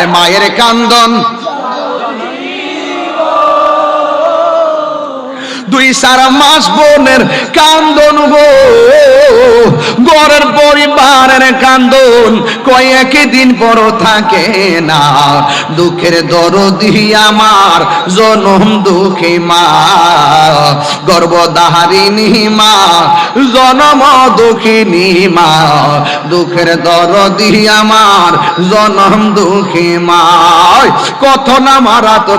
আরে মায়ের কান্দন। দুই সারা মাস বোনের কান্দন গো। গড়ের কান্দন, কয়েক দিন বড় থাকে না। দুঃখের দরদি আমার, জনম দুঃখী মা। গর্ভধারিণী মা, জনম দুঃখিনী মা। দুঃখের দরদি আমার, জনম দুঃখী মা। কত না মারা তো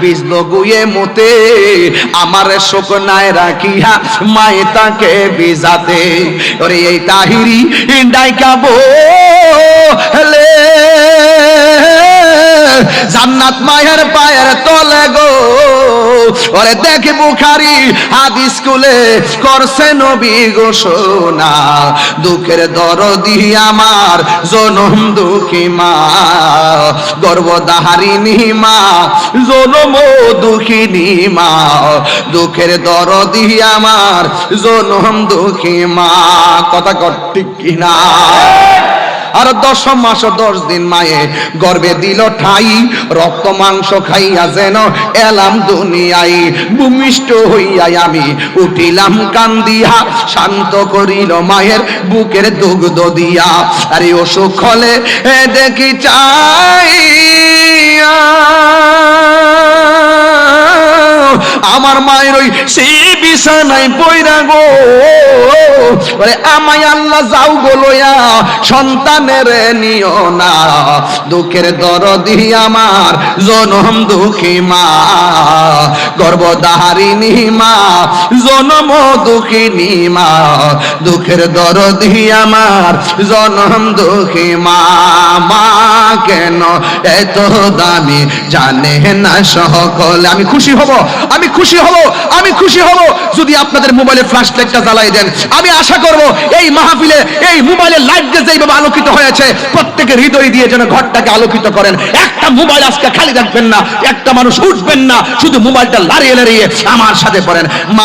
বীজ গুয়ে মতে। আমার শোকনায় রাখিয়া মায়ে তাকে বিজাতে ওরে এই তাহিরি ডাইকাবো হেলে। জান্নাত মায়ের পায়ের তলে ওরে দেখে বুখারি হাদিস স্কুলে করছে নবী ঘোষণা। দুঃখের দরদি আমার জনম দুঃখী মা। গর্ভধারিণী মা জনম দুঃখিনী মা। দুঃখের দরদি আমার জনম দুঃখী মা। কথা ঠিক কিনা? আর দশ মাস দশ দিন মায়ে গর্বে দিল ঠাই, রক্ত মাংস খাইয়া যেন এলাম দুনিয়াই ভূমিষ্ঠ হইয়াই আমি উঠিলাম কান্দিয়া, শান্ত করিল মায়ের বুকের দুগ্ধ দিয়া। আরে অসুখ হলে দেখি চাই আমার মায়ের ওই সেই বিছানায় পয়রা গো। আমায় আল্লাহ যাও গোলয়া সন্তানের নিও না। দুঃখের দরদি আমার, জনম দুঃখী মা। গর্ভধারিণী মা, জনম দুঃখিনী মা। দুঃখের দরদি আমার, জনম দুঃখী মা। মা কেন এত দামি জানে না সকলে। আমি খুশি হব, আমি খুশি হব, আমি খুশি হব যদি আপনাদের মোবাইলে ফ্ল্যাশ লাইটটা জ্বালাই দেন। আমি আশা করব এই মাহফিলে, এই মোবাইলের লাইট দিয়ে যেভাবে আলোকিত হয়েছে। প্রত্যেকের হৃদয় দিয়ে যেন ঘরটাকে আলোকিত করেন। একটা মোবাইল আজকে খালি রাখবেন না, একটা মানুষ উঠবেন না, শুধু মোবাইলটা লাড়িয়ে লাড়িয়ে আমার সাথে পড়েন।